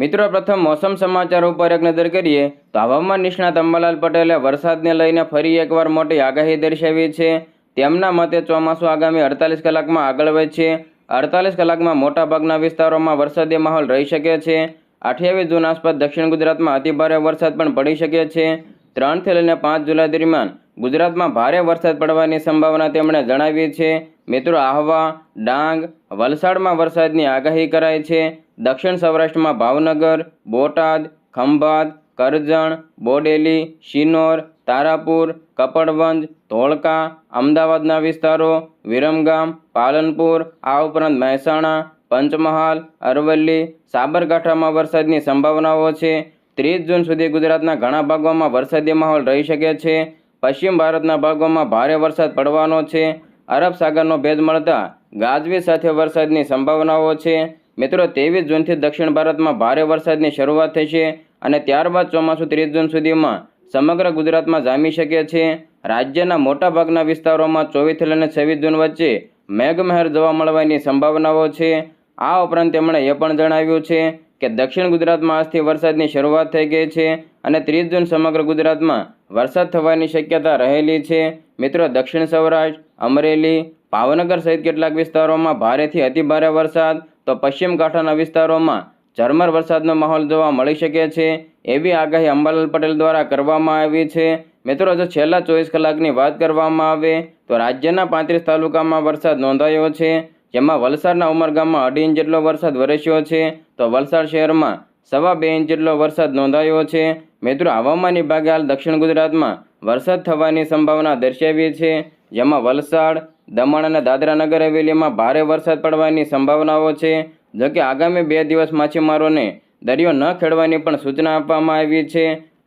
મિત્રો, પ્રથમ મોસમ સમાચાર ઉપર એક નજર કરીએ તો હવામાન નિષ્ણાત અંબાલાલ પટેલે વરસાદને લઈને ફરી એકવાર મોટી આગાહી દર્શાવી છે. તેમના મતે ચોમાસું આગામી અડતાલીસ કલાકમાં આગળ વધશે અડતાલીસ કલાકમાં મોટાભાગના વિસ્તારોમાં વરસાદી માહોલ રહી શકે છે. અઠ્યાવીસ જૂન આસપાસ દક્ષિણ ગુજરાતમાં અતિભારે વરસાદ પણ પડી શકે છે. ત્રણથી લઈને પાંચ જુલાઈ દરમિયાન ગુજરાતમાં ભારે વરસાદ પડવાની સંભાવના તેમણે જણાવી છે. મિત્રો, આહવા, ડાંગ, વલસાડમાં વરસાદની આગાહી કરાઈ છે. દક્ષિણ સૌરાષ્ટ્રમાં ભાવનગર, બોટાદ, ખંભાત, કરજણ, બોડેલી, શિનોર, તારાપુર, કપડવંજ, ધોળકા, અમદાવાદના વિસ્તારો, વિરમગામ, પાલનપુર, આ ઉપરાંત મહેસાણા, પંચમહાલ, અરવલ્લી, સાબરકાંઠામાં વરસાદની સંભાવનાઓ છે. ત્રીસ જૂન સુધી ગુજરાતના ઘણા ભાગોમાં વરસાદી માહોલ રહી શકે છે. પશ્ચિમ ભારતના ભાગોમાં ભારે વરસાદ પડવાનો છે. અરબ સાગરનો ભેદ મળતા ગાજવી સાથે વરસાદની સંભાવનાઓ છે. મિત્રો, ત્રેવીસ જૂનથી દક્ષિણ ભારતમાં ભારે વરસાદની શરૂઆત થશે અને ત્યારબાદ ચોમાસું ત્રીસ જૂન સુધીમાં સમગ્ર ગુજરાતમાં જામી શકે છે. રાજ્યના મોટાભાગના વિસ્તારોમાં ચોવીસથી લઈને છવ્વીસ જૂન વચ્ચે મેઘમહેર જોવા મળવાની સંભાવનાઓ છે. આ ઉપરાંત તેમણે એ પણ જણાવ્યું છે કે દક્ષિણ ગુજરાતમાં આજથી વરસાદની શરૂઆત થઈ ગઈ છે અને ત્રીસ જૂન સમગ્ર ગુજરાતમાં વરસાદ થવાની શક્યતા રહેલી છે. મિત્રો, દક્ષિણ સૌરાષ્ટ્ર, અમરેલી, ભાવનગર સહિત કેટલાક વિસ્તારોમાં ભારેથી અતિભારે વરસાદ, તો પશ્ચિમ કાંઠાના વિસ્તારોમાં ઝરમર વરસાદનો માહોલ જોવા મળી શકે છે. એવી આગાહી અંબાલાલ પટેલ દ્વારા કરવામાં આવી છે. મિત્રો, જો છેલ્લા ચોવીસ કલાકની વાત કરવામાં આવે, તો રાજ્યના પાંત્રીસ તાલુકામાં વરસાદ નોંધાયો છે. જેમાં વલસાડના ઉમરગામમાં અઢી ઇંચ જેટલો વરસાદ વરસ્યો છે, તો વલસાડ શહેરમાં સવા બે ઇંચ જેટલો વરસાદ નોંધાયો છે. મિત્રો હવામાન વિભાગે હાલ દક્ષિણ ગુજરાતમાં વરસાદ થવાની સંભાવના દર્શાવી છે. જેમાં વલસાડ, દમણ અને દાદરા નગર હવેલીમાં ભારે વરસાદ પડવાની સંભાવનાઓ છે. જોકે આગામી બે દિવસ માછીમારોને દરિયો ન ખેડવાની પણ સૂચના આપવામાં આવી છે.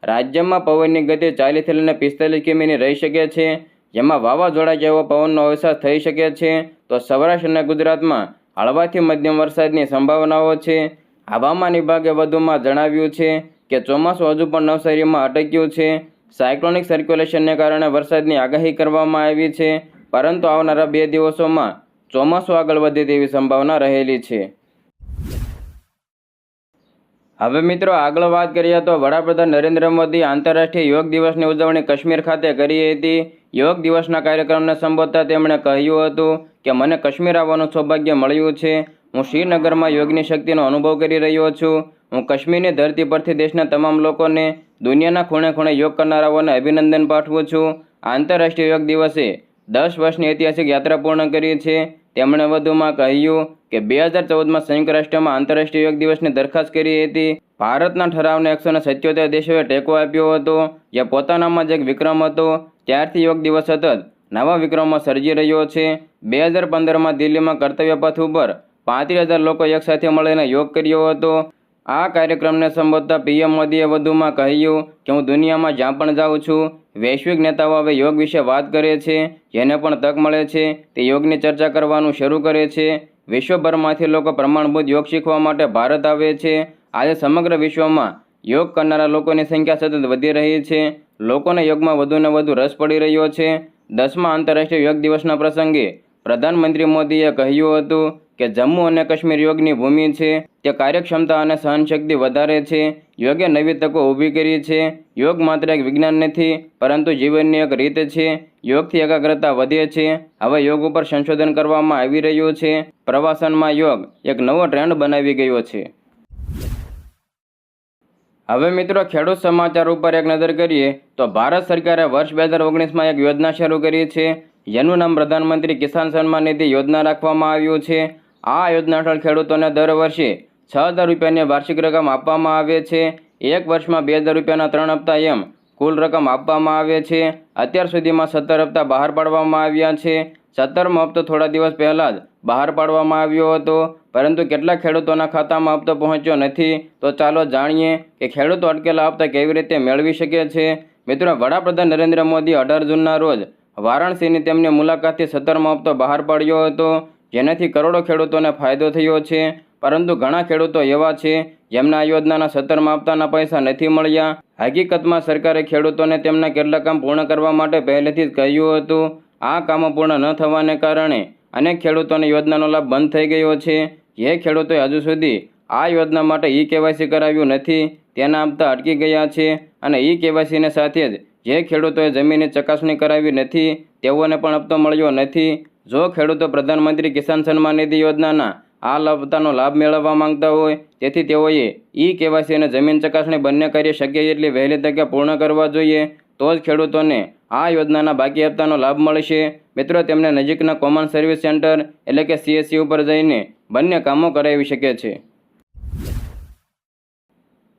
રાજ્યમાં પવનની ગતિ ચાલીસથી લઈને પિસ્તાલીસ કિમીની રહી શકે છે. જેમાં વાવાઝોડા જેવો પવનનો અવસાદ થઈ શકે છે, તો સૌરાષ્ટ્ર અને ગુજરાતમાં હળવાથી મધ્યમ વરસાદની સંભાવનાઓ છે. હવામાન વિભાગે વધુમાં જણાવ્યું છે કે ચોમાસું હજુ પણ નવસારીમાં અટક્યું છે. સાયક્લોનિક સર્ક્યુલેશનને કારણે વરસાદની આગાહી કરવામાં આવી છે, પરંતુ આવનારા બે દિવસોમાં ચોમાસું આગળ વધે તેવી સંભાવના રહેલી છે. હવે મિત્રો, આગળ વાત કરીએ તો વડાપ્રધાન નરેન્દ્ર મોદી આંતરરાષ્ટ્રીય યોગ દિવસની ઉજવણી કાશ્મીર ખાતે કરી હતી. યોગ દિવસના કાર્યક્રમને સંબોધતા તેમણે કહ્યું હતું કે, મને કાશ્મીર આવવાનું સૌભાગ્ય મળ્યું છે. હું શ્રીનગરમાં યોગની શક્તિનો અનુભવ કરી રહ્યો છું. હું કાશ્મીરની ધરતી પરથી દેશના તમામ લોકોને દુનિયાના ખૂણે ખૂણે યોગ કરનારાઓને અભિનંદન પાઠવું છું. આંતરરાષ્ટ્રીય યોગ દિવસે દસ વર્ષની ઐતિહાસિક યાત્રા પૂર્ણ કરી છે. તેમણે વધુમાં કહ્યું કે બે હજાર ચૌદમાં સંયુક્ત રાષ્ટ્રમાં આંતરરાષ્ટ્રીય યોગ દિવસની દરખાસ્ત કરી હતી. ભારતના ઠરાવને એકસો ને સત્યોતેર દેશોએ ટેકો આપ્યો હતો જે પોતાનામાં જ એક વિક્રમ હતો. ત્યારથી યોગ દિવસ સતત નવા વિક્રમો સર્જી રહ્યો છે. બે હજાર પંદરમાં દિલ્હીમાં કર્તવ્ય પથ ઉપર પાંત્રીસ હજાર લોકો એકસાથે મળીને યોગ કર્યો હતો. આ કાર્યક્રમને સંબોધતા પીએમ મોદીએ વધુમાં કહ્યું કે હું દુનિયામાં જ્યાં પણ જાઉં છું, વૈશ્વિક નેતાઓ હવે યોગ વિશે વાત કરે છે, જેને પણ તક મળે છે, તે યોગની ચર્ચા કરવાનું શરૂ કરે છે. વિશ્વભરમાંથી લોકો પ્રમાણભૂત યોગ શીખવા માટે ભારત આવે છે. આજે સમગ્ર વિશ્વમાં યોગ કરનારા લોકોની સંખ્યા સતત વધી રહી છે. લોકોને યોગમાં વધુને વધુ રસ પડી રહ્યો છે. દસમા આંતરરાષ્ટ્રીય યોગ દિવસના પ્રસંગે પ્રધાનમંત્રી મોદીએ કહ્યું હતું કે જમ્મુ અને કાશ્મીર યોગની ભૂમિ છે, તે કાર્યક્ષમતા અને સહનશક્તિ વધારે છે, યોગે નવી તકો ઊભી કરી છે, યોગ માત્ર એક વિજ્ઞાન નથી, પરંતુ જીવનની એક રીત છે, યોગથી એકાગ્રતા વધે છે, હવે યોગ ઉપર સંશોધન કરવામાં આવી રહ્યું છે, પ્રવાસનમાં યોગ એક નવો ટ્રેન્ડ બનાવી ગયો છે. હવે મિત્રો ખેડૂત સમાચાર ઉપર એક નજર કરીએ, તો ભારત સરકારે વર્ષ બે હજાર ઓગણીસમાં એક યોજના શરૂ કરી છે, જેનું નામ પ્રધાનમંત્રી કિસાન સન્માન નિધિ યોજના રાખવામાં આવ્યું છે આ યોજના હેઠળ ખેડૂતોને દર વર્ષે છ હજાર રૂપિયાની વાર્ષિક રકમ આપવામાં આવે છે. એક વર્ષમાં બે હજાર રૂપિયાના ત્રણ હપ્તા એમ કુલ રકમ આપવામાં આવે છે. અત્યાર સુધીમાં સત્તર હપ્તા બહાર પાડવામાં આવ્યા છે. સત્તરમો હપ્તો થોડા દિવસ પહેલાં જ બહાર પાડવામાં આવ્યો હતો. પરંતુ કેટલાક ખેડૂતોના ખાતામાં હપ્તો પહોંચ્યો નથી. તો ચાલો જાણીએ કે ખેડૂતો અટકેલા હપ્તા કેવી રીતે મેળવી શકે છે. મિત્રો, વડાપ્રધાન નરેન્દ્ર મોદી અઢાર જૂનના રોજ વારાણસીની તેમની મુલાકાતથી સત્તરમો હપ્તો બહાર પાડ્યો હતો. જેનાથી કરોડો ખેડૂતોને ફાયદો થયો છે. પરંતુ ઘણા ખેડૂતો એવા છે, જેમને આ યોજનાના સત્તર માપતાના પૈસા નથી મળ્યા. હકીકતમાં સરકારે ખેડૂતોને તેમના કેટલાક કામ પૂર્ણ કરવા માટે પહેલેથી જ કહ્યું હતું. આ કામો પૂર્ણ ન થવાને કારણે અનેક ખેડૂતોને યોજનાનો લાભ બંધ થઈ ગયો છે. જે ખેડૂતોએ હજુ સુધી આ યોજના માટે ઈ કેવાયસી કરાવ્યું નથી, તેના આપતા અટકી ગયા છે. અને ઈ કેવાયસીને સાથે જ જે ખેડૂતોએ જમીનની ચકાસણી કરાવી નથી, તેઓને પણ હપ્તો મળ્યો નથી. જો ખેડૂતો પ્રધાનમંત્રી કિસાન સન્માન નિધિ યોજનાના આ લાભતાનો લાભ મેળવવા માંગતા હોય, તેથી તેઓએ ઈ કેવાયસી અને જમીન ચકાસણી બંને કાર્ય શક્ય એટલી વહેલી તકે પૂર્ણ કરવા જોઈએ. તો જ ખેડૂતોને આ યોજનાના બાકી હપ્તાનો લાભ મળશે. મિત્રો, તેમને નજીકના કોમન સર્વિસ સેન્ટર એટલે કે સીએસસી ઉપર જઈને બંને કામો કરાવી શકે છે.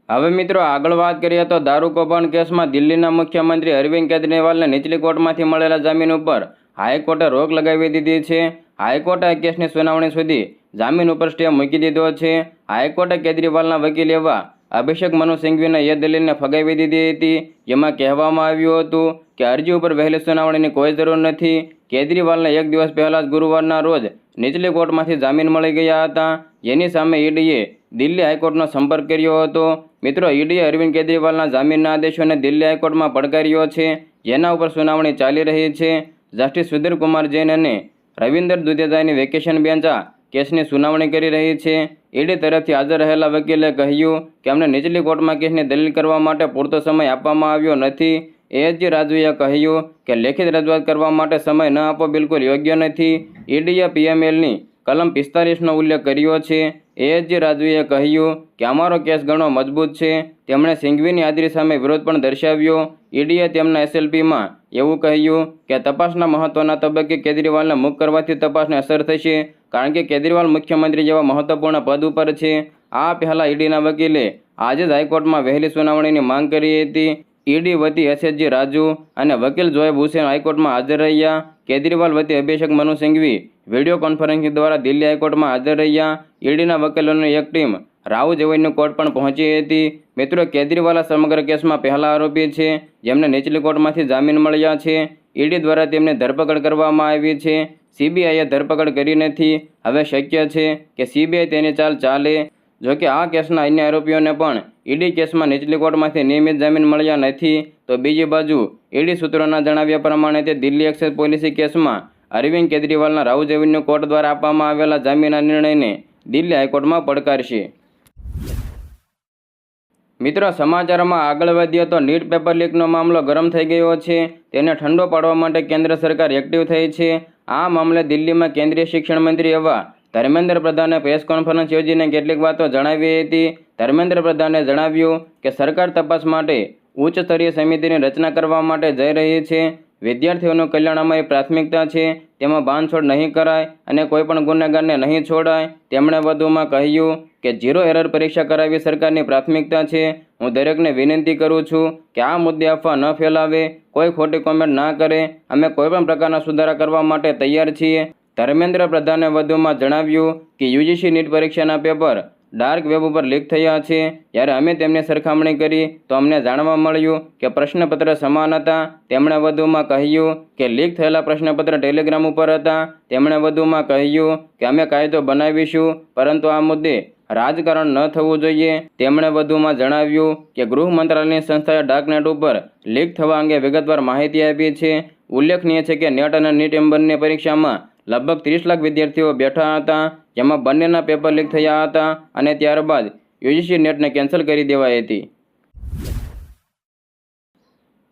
હવે મિત્રો, આગળ વાત કરીએ તો દારૂ કૌભાંડ કેસમાં દિલ્હીના મુખ્યમંત્રી અરવિંદ કેજરીવાલને નીચલી કોર્ટમાંથી મળેલા જામીન ઉપર હાઈકોર્ટે રોક લગાવી દીધી છે. હાઈકોર્ટે આ કેસની સુનાવણી સુધી જામીન ઉપર સ્ટે મૂકી દીધો છે. હાઈકોર્ટે કેજરીવાલના વકીલ એવા અભિષેક મનુ સિંઘવીને એ દલીલને ફગાવી દીધી હતી. જેમાં કહેવામાં આવ્યું હતું કે અરજી ઉપર વહેલી સુનાવણીની કોઈ જરૂર નથી. કેજરીવાલને એક દિવસ પહેલાં જ ગુરુવારના રોજ નીચલી કોર્ટમાંથી જામીન મળી ગયા હતા. જેની સામે ઈડીએ દિલ્હી હાઈકોર્ટનો સંપર્ક કર્યો હતો. મિત્રો, ઈડીએ અરવિંદ કેજરીવાલના જામીનના આદેશોને દિલ્હી હાઈકોર્ટમાં પડકાર્યો છે. જેના ઉપર સુનાવણી ચાલી રહી છે. જસ્ટિસ સુધીરકુમાર જૈન અને રવિન્દર દુધેજાની વેકેશન બેન્ચ કેસની સુનાવણી કરી રહી છે. ઈડી તરફથી હાજર રહેલા વકીલે કહ્યું કે અમને નીચલી કોર્ટમાં કેસની દલીલ કરવા માટે પૂરતો સમય આપવામાં આવ્યો નથી. એએચજી રાજુએ કહ્યું કે લેખિત રજૂઆત કરવા માટે સમય ન આપવો બિલકુલ યોગ્ય નથી. ઈડીએ પીએમએલની કલમ પિસ્તાલીસનો ઉલ્લેખ કર્યો છે. એએચજી રાજુએ કહ્યું કે અમારો કેસ ઘણો મજબૂત છે. તેમણે સિંઘવીની હાજરી સામે વિરોધ પણ દર્શાવ્યો. ઈડીએ તેમના એસએલપીમાં એવું કહ્યું કે તપાસના મહત્વના તબક્કે કેજરીવાલને મુક્ત કરવાથી તપાસને અસર થશે, કારણ કે કેજરીવાલ મુખ્યમંત્રી જેવા મહત્વપૂર્ણ પદ ઉપર છે. આ પહેલાં ઈડીના વકીલે આજે જ હાઈકોર્ટમાં વહેલી સુનાવણીની માંગ કરી હતી. ઈડી વતી એસએચજી રાજુ અને વકીલ જોએબ હુસેન હાઈકોર્ટમાં હાજર રહ્યા. કેજરીવાલ વતી અભિષેક મનુ સિંઘવી વીડિયો કોન્ફરન્સિંગ દ્વારા દિલ્હી હાઈકોર્ટમાં હાજર રહ્યા. ઈડીના વકીલોની એક ટીમ રાહુલ એવન્યુ કોર્ટ પણ પહોંચી હતી. મિત્રો કેજરીવાલ સમગ્ર કેસમાં પહેલા આરોપી છે, જેમને નીચલી કોર્ટમાંથી જામીન મળ્યા છે. ઈડી દ્વારા તેમને ધરપકડ કરવામાં આવી છે. સીબીઆઈએ ધરપકડ કરી નથી. હવે શક્ય છે કે સીબીઆઈ તેની ચાલ ચાલે. જોકે આ કેસના અન્ય આરોપીઓને પણ ઈડી કેસમાં નીચલી કોર્ટમાંથી નિયમિત જામીન મળ્યા નથી, તો બીજી બાજુ ઈડી સૂત્રોના જણાવ્યા પ્રમાણે તે દિલ્હી એક્સેસ પોલિસી કેસમાં અરવિંદ કેજરીવાલના રાઉઝ એવન્યુ કોર્ટ દ્વારા આપવામાં આવેલા જામીનના નિર્ણયને દિલ્હી હાઈકોર્ટમાં પડકારશે. મિત્રો, સમાચારમાં આગળ વધીએ તો નીટ પેપર લીકનો મામલો ગરમ થઈ ગયો છે. તેને ઠંડો પાડવા માટે કેન્દ્ર સરકાર એક્ટિવ થઈ છે. આ મામલે દિલ્હીમાં કેન્દ્રીય શિક્ષણ મંત્રી એવા ધર્મેન્દ્ર પ્રધાને પ્રેસ કોન્ફરન્સ યોજીને કેટલીક વાતો જણાવી હતી. ધર્મેન્દ્ર પ્રધાને જણાવ્યું કે સરકાર તપાસ માટે ઉચ્ચ સ્તરીય સમિતિની રચના કરવા માટે જઈ રહી છે. વિદ્યાર્થીઓનું કલ્યાણ અમારી પ્રાથમિકતા છે. તેમાં બાંધછોડ નહીં કરાય અને કોઈપણ ગુનેગારને નહીં છોડાય. તેમણે વધુમાં કહ્યું કે ઝીરો એરર પરીક્ષા કરાવી સરકારની પ્રાથમિકતા છે. હું દરેકને વિનંતી કરું છું કે આ મુદ્દે અફવા ન ફેલાવે, કોઈ ખોટી કોમેન્ટ ના કરે. અમે કોઈપણ પ્રકારના સુધારા કરવા માટે તૈયાર છીએ. ધર્મેન્દ્ર પ્રધાને વધુમાં જણાવ્યું કે યુજીસી નીટ પરીક્ષાના પેપર ડાર્ક વેબ ઉપર લીક થયા છે. જ્યારે અમે તેમની સરખામણી કરી, તો અમને જાણવા મળ્યું કે પ્રશ્નપત્ર સમાન હતા. તેમણે વધુમાં કહ્યું કે લીક થયેલા પ્રશ્નપત્ર ટેલિગ્રામ ઉપર હતા. તેમણે વધુમાં કહ્યું કે અમે કાયદો બનાવીશું, પરંતુ આ મુદ્દે રાજકારણ ન થવું જોઈએ. તેમણે વધુમાં જણાવ્યું કે ગૃહ મંત્રાલયની સંસ્થાએ ડાર્કનેટ ઉપર લીક થવા અંગે વિગતવાર માહિતી આપી છે. ઉલ્લેખનીય છે કે નેટ અને નીટ એમ પરીક્ષામાં લગભગ ત્રીસ લાખ વિદ્યાર્થીઓ બેઠા હતા. જેમાં બંનેના પેપર લીક થયા હતા અને ત્યારબાદ યુજીસી નેટને કેન્સલ કરી દેવાઈ હતી.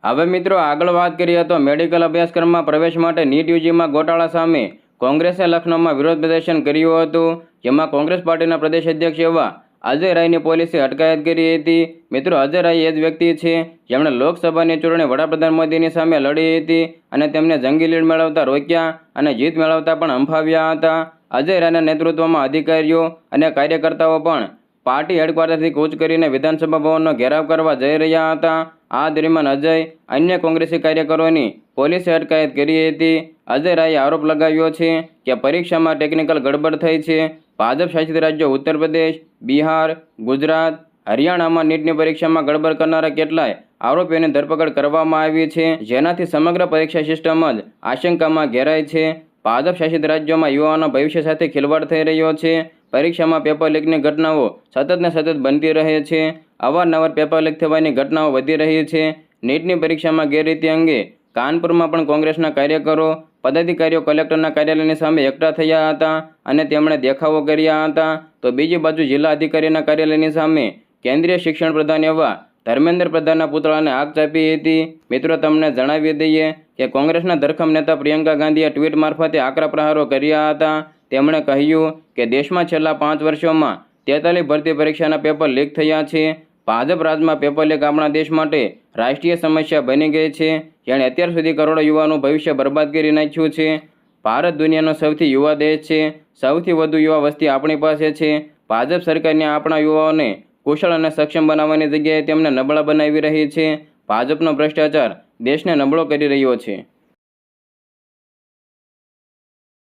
હવે મિત્રો આગળ વાત કરીએ તો મેડિકલ અભ્યાસક્રમમાં પ્રવેશ માટે નીટ યુજીમાં ગોટાળા સામે કોંગ્રેસે લખનૌમાં વિરોધ પ્રદર્શન કર્યું હતું, જેમાં કોંગ્રેસ પાર્ટીના પ્રદેશ અધ્યક્ષ એવા અજય રાયની પોલીસે અટકાયત કરી હતી. મિત્રો, અજય રાય એ જ વ્યક્તિ છે. જેમણે લોકસભાની ચૂંટણી વડાપ્રધાન મોદીની સામે લડી હતી અને તેમને જંગી લીડ મેળવતા રોક્યા અને જીત મેળવતા પણ હંફાવ્યા હતા. અજય રાયના નેતૃત્વમાં અધિકારીઓ અને કાર્યકર્તાઓ પણ પાર્ટી હેડક્વાર્ટરથી કૂચ કરીને વિધાનસભા ભવનનો ઘેરાવ કરવા જઈ રહ્યા હતા. આ દરમિયાન અજય અન્ય કોંગ્રેસી કાર્યકરોની પોલીસે અટકાયત કરી હતી. અજય રાયે આરોપ લગાવ્યો છે કે પરીક્ષામાં ટેકનિકલ ગડબડ થઈ છે. ભાજપ શાસિત રાજ્યો ઉત્તર પ્રદેશ, બિહાર, ગુજરાત, હરિયાણામાં નીટની પરીક્ષામાં ગડબડ કરનારા કેટલાય આરોપીઓની ધરપકડ કરવામાં આવી છે. જેનાથી સમગ્ર પરીક્ષા સિસ્ટમ જ આશંકામાં ઘેરાય છે. ભાજપ શાસિત રાજ્યોમાં યુવાનો ભવિષ્ય સાથે ખિલવાડ થઈ રહ્યો છે. પરીક્ષામાં પેપર લીકની ઘટનાઓ સતત ને સતત બનતી રહે છે. અવારનવાર પેપર લીક થવાની ઘટનાઓ વધી રહી છે. નીટની પરીક્ષામાં ગેરરીતિ અંગે કાનપુરમાં પણ કોંગ્રેસના કાર્યકરો પદાધિકારીઓ કલેક્ટરના કાર્યાલયની સામે એકઠા થયા હતા અને તેમણે દેખાવો કર્યા હતા. તો બીજી બાજુ જિલ્લા અધિકારીના કાર્યાલયની સામે કેન્દ્રીય શિક્ષણ પ્રધાન એવા ધર્મેન્દ્ર પ્રધાનના પુતળાને આગ ચાપી હતી. મિત્રો, તમને જણાવી દઈએ કે કોંગ્રેસના ધરખમ નેતા પ્રિયંકા ગાંધીએ ટ્વીટ મારફતે આકરા પ્રહારો કર્યા હતા. તેમણે કહ્યું કે દેશમાં છેલ્લા પાંચ વર્ષોમાં તેતાલીસ ભરતી પરીક્ષાના પેપર લીક થયા છે. ભાજપ રાજમાં પેપર લીક આપણા દેશ માટે રાષ્ટ્રીય સમસ્યા બની ગઈ છે. જેણે અત્યાર સુધી કરોડો યુવાનું ભવિષ્ય બરબાદ કરી નાખ્યું છે. ભારત દુનિયાનો સૌથી યુવા દેશ છે. સૌથી વધુ યુવા વસ્તી આપણી પાસે છે. ભાજપ સરકારને આપણા યુવાઓને કુશળ અને સક્ષમ બનાવવાની જગ્યાએ તેમને નબળા બનાવી રહી છે. ભાજપનો ભ્રષ્ટાચાર દેશને નબળો કરી રહ્યો છે.